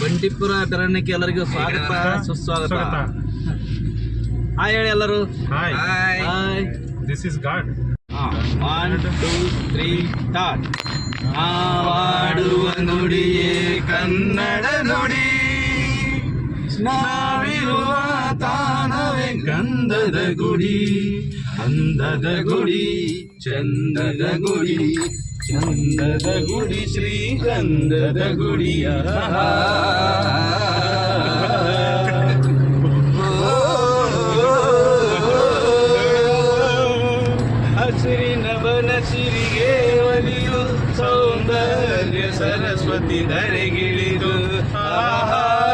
ಬಂಡೀಪುರ ಅರಣ್ಯಕ್ಕೆ ಎಲ್ಲರಿಗೂ ಸ್ವಾಗತ ಸುಸ್ವಾಗತ. ಸ್ವಾಗತ ಹಾಯ್ ಹೇಳಿ ಎಲ್ಲರೂ. Hi hi this is god one two three start ನಾವಾಡುವ ನುಡಿಯೇ ಕನ್ನಡ ನುಡಿ. ನಾವಿರುವ ತಾನವೇ ಗಂಧದ ಗುಡಿ ಅಂದದ ಗುಡಿ ಚಂದದ ಗುಡಿ. ಚಂದದ ಗುಡಿ ಶ್ರೀ ಚಂದದ ಗುಡಿಯ ಹಸಿರಿನ ಬನಸಿರಿಗೆ ಒಲಿಯು ಸೌಂದರ್ಯ ಸರಸ್ವತಿ ಧರೆಗಿಳಿದು. ಆಹಾ.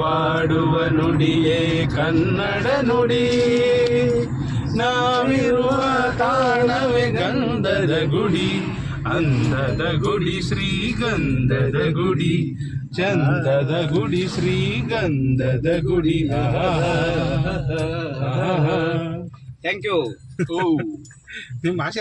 ನಾವಾಡುವ ನುಡಿಯೇ ಕನ್ನಡ ನುಡಿ. ನಾವಿರುವ ತಾಣವೇ ಗಂಧದ ಗುಡಿ ಅಂದದ ಗುಡಿ ಶ್ರೀಗಂಧದ ಗುಡಿ ಚಂದದ ಗುಡಿ ಶ್ರೀಗಂಧದ ಗುಡಿ. ಥ್ಯಾಂಕ್ ಯು ನಿಮ್ಮ ಆಶೀರ್ವಾದ